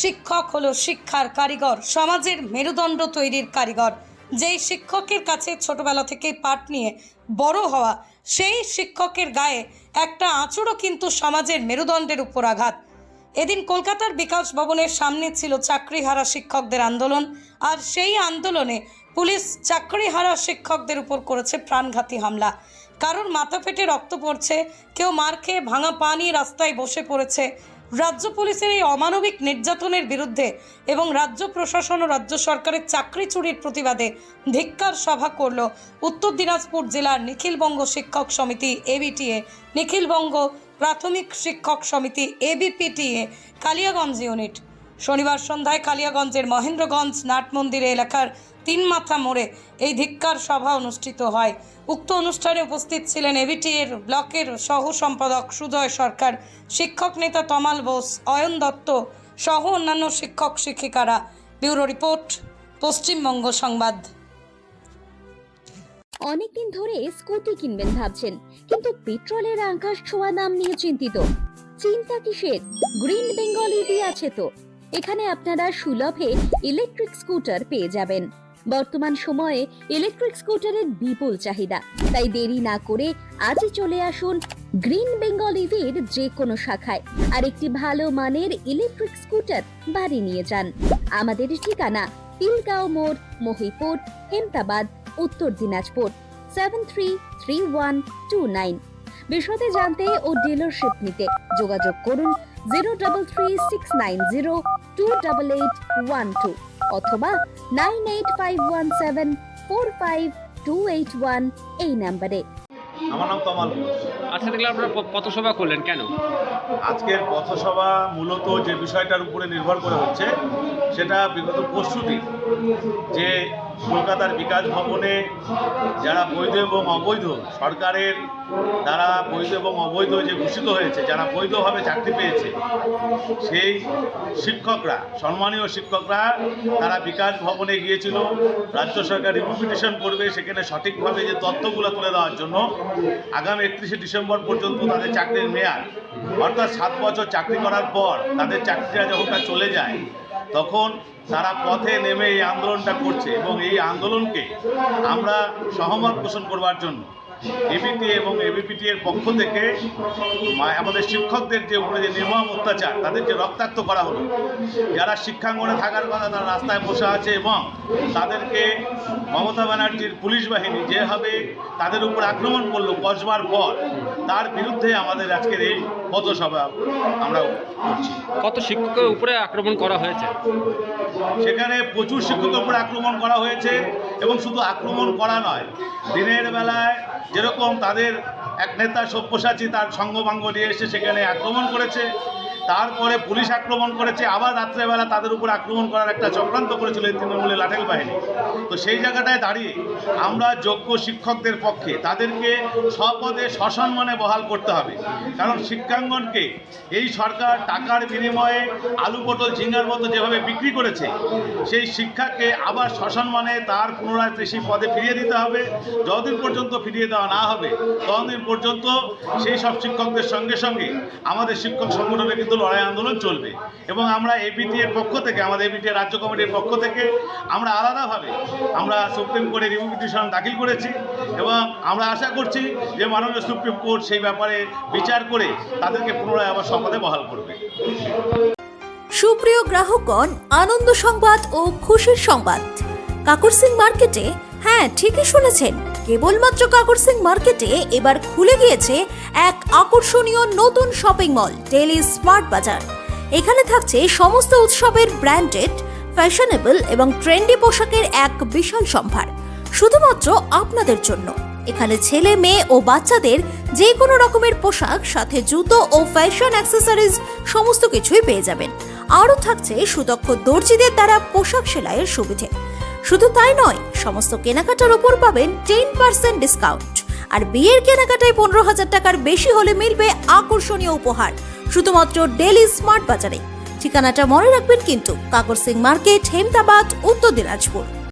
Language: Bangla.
শিক্ষক হলো শিক্ষার কারিগর, সমাজের মেরুদণ্ড তৈরির কারিগর। যেই শিক্ষকের কাছে ছোটবেলা থেকে পাঠ নিয়ে বড় হওয়া, সেই শিক্ষকের গায়ে একটা আঁচড়ও কিন্তু সমাজের মেরুদণ্ডের উপর আঘাত। এদিন কলকাতার বিকাশ ভবনের সামনে ছিল চাকরিহারা শিক্ষকদের আন্দোলন, আর সেই আন্দোলনে পুলিশ চাকরিহারা শিক্ষকদের উপর করেছে প্রাণঘাতী হামলা। কারোর মাথা ফেটে রক্ত পড়ছে, কেউ মার খেয়ে ভাঙা পা নিয়ে রাস্তায় বসে পড়েছে রাজ্য পুলিশের এই অমানবিক নির্যাতনের বিরুদ্ধে এবং রাজ্য প্রশাসন ও রাজ্য সরকারের চাকরি চুরির প্রতিবাদে ধিক্কার সভা করল উত্তর দিনাজপুর জেলার নিখিলবঙ্গ শিক্ষক সমিতি এবিটিএ নিখিলবঙ্গ প্রাথমিক শিক্ষক সমিতি এবিপিটিএ কালিয়াগঞ্জ ইউনিট। শনিবার সন্ধ্যায় কালিয়াগঞ্জের মহেন্দ্রগঞ্জ নাট মন্দিরে এলাকার তিন মাথা মোড়ে এই ধিক্কার সভা অনুষ্ঠিত হয়। উক্ত অনুষ্ঠানে উপস্থিত ছিলেন এবিটিএর ব্লকের সহ সম্পাদক সুজয় সরকার, শিক্ষক নেতা তমাল বোস, অয়ন দত্ত সহ অন্যান্য শিক্ষক শিক্ষিকারা। ব্যুরো রিপোর্ট, পশ্চিমবঙ্গ সংবাদ। অনেকদিন ধরে স্কুটি কিনবেন ভাবছেন, কিন্তু পেট্রোলের আকাশ ছোঁয়া দাম নিয়ে চিন্তিত। চিন্তা কিসের? গ্রিন বেঙ্গল ইভি আছে তো। এখানে আপনারা সুলভে ইলেকট্রিক স্কুটার পেয়ে যাবেন। বর্তমান সময়ে ইলেকট্রিক স্কুটারের বিপুল চাহিদা। তাই দেরি না করে আজই চলে আসুন গ্রিন বেঙ্গল ইভির যে কোনো শাখায়। আর একটি ভালো মানের ইলেকট্রিক স্কুটার বাড়ি নিয়ে যান। আমাদের ঠিকানা তিলগাঁও মোড়, Mahipur, Hemtabad, Uttar Dinajpur seven three three one two nine বিশদে জানতে ও ডিলারশিপ নিতে যোগাযোগ করুন zero double three six nine zero two double eight one two অথবা nine eight five one seven four five two eight one এই নাম্বারে আমার নাম তমাল। আজকে দেখলাম আপনারা পথসভা করলেন কেন আজকের পথসভা মূলত যে বিষয়টার উপরে নির্ভর করে হচ্ছে সেটা বিগত দিন যে কলকাতার বিকাশ ভবনে যারা বৈধ এবং অবৈধ সরকারের দ্বারা বৈধ এবং অবৈধ যে ঘোষিত হয়েছে, যারা বৈধভাবে চাকরি পেয়েছে, সেই শিক্ষকরা, সম্মানীয় শিক্ষকরা তারা বিকাশ ভবনে গিয়েছিল, রাজ্য সরকার রিভিউ করবে, সেখানে সঠিকভাবে যে তথ্যগুলো তুলে দেওয়ার জন্য আগামী একত্রিশে ডিসেম্বর পর্যন্ত তাদের চাকরির মেয়াদ, অর্থাৎ সাত বছর চাকরি করার পর তাদের চাকরিটা যখন চলে যায় তখন তারা পথে নেমে এই আন্দোলনটা করছে এবং এই আন্দোলনকে আমরা সহমত পোষণ করবার জন্য এবিটি এবং এবিপিটি এর পক্ষ থেকে মা- আমাদের শিক্ষকদের যে উপরে যে নির্মম অত্যাচার তাদের যে রক্তাক্ত করা হলো। যারা শিক্ষাঙ্গনে থাকার কথা তারা রাস্তায় বসে আছে এবং তাদেরকে মমতা ব্যানার্জির পুলিশ বাহিনী যেভাবে তাদের উপর আক্রমণ করল কসবার পর তার বিরুদ্ধে আমাদের আজকের এই পথসভা আমরা করছি। কত শিক্ষকের উপরে আক্রমণ করা হয়েছে? সেখানে প্রচুর শিক্ষকের উপরে আক্রমণ করা হয়েছে এবং শুধু আক্রমণ করা নয় দিনের বেলায় যেরকম তাদের এক নেতা সব্যসাচী তার সঙ্গভাঙ্গ নিয়ে এসে সেখানে আক্রমণ করেছে তারপরে পুলিশ আক্রমণ করেছে। আবার রাত্রেবেলা তাদের উপর আক্রমণ করার একটা চক্রান্ত করেছিল এই তৃণমূলের লাঠেল বাহিনী। তো সেই জায়গাটায় দাঁড়িয়ে আমরা যোগ্য শিক্ষকদের পক্ষে তাদেরকে স্বপদে সসম্মানে বহাল করতে হবে। কারণ শিক্ষাঙ্গনকে এই সরকার টাকার বিনিময়ে আলু পটল ঝিঙ্গার মতো যেভাবে বিক্রি করেছে, সেই শিক্ষাকে আবার সসম্মানে তার পুনরায় সেই পদে ফিরিয়ে দিতে হবে। যতদিন পর্যন্ত ফিরিয়ে দেওয়া না হবে, ততদিন পর্যন্ত সেই সব শিক্ষকদের সঙ্গে সঙ্গে আমাদের শিক্ষক সংগঠনের কিন্তু লড়াই আন্দোলন চলবে। এবং আমরা এবিটি এর পক্ষ থেকে, আমাদের এবিটি রাজ্য কমিটির পক্ষ থেকে আমরা আলাদাভাবে আমরা সুপ্রিম কোর্টে রিভিউ পিটিশন দাখিল করেছি এবং আমরা আশা করছি যে মাননীয় সুপ্রিম কোর্ট সেই ব্যাপারে বিচার করে তাদেরকে পুনরায় আবার সম্পদে বহাল করবে। সুপ্রিয় গ্রাহকগণ, আনন্দ সংবাদ ও খুশির সংবাদ। কাকর সিং মার্কেটে হ্যাঁ ঠিকই শুনেছেন। কেবলমাত্র কাকর সিং মার্কেটে এবার খুলে গিয়েছে এক আকর্ষণীয় নতুন শপিং মল ডেলি স্মার্ট বাজার এখানে থাকছে সমস্ত উৎসবের ব্র্যান্ডেড, ফ্যাশনেবল এবং ট্রেন্ডি পোশাকের এক বিশাল সম্ভার। শুধুমাত্র আপনাদের জন্য। এখানে ছেলে, মেয়ে ও বাচ্চাদের যে কোনো রকমের পোশাক, সাথে জুতো ও ফ্যাশন অ্যাক্সেসরিজ সমস্ত কিছুই পেয়ে যাবেন। আরও থাকছে সুদক্ষ দর্জিদের দ্বারা পোশাক সেলাইয়ের সুবিধে। শুধু তাই নয়, সমস্ত কেনাকাটার ওপর পাবেন টেন পার্সেন্ট ডিসকাউন্ট আর বিয়ের কেনাকাটায় পনেরো হাজার টাকার বেশি হলে মিলবে আকর্ষণীয় উপহার, শুধুমাত্র ডেলি স্মার্ট বাজারে ঠিকানাটা মনে রাখবেন কিন্তু কাকর সিং মার্কেট, হেমদাবাদ, উত্তর দিনাজপুর।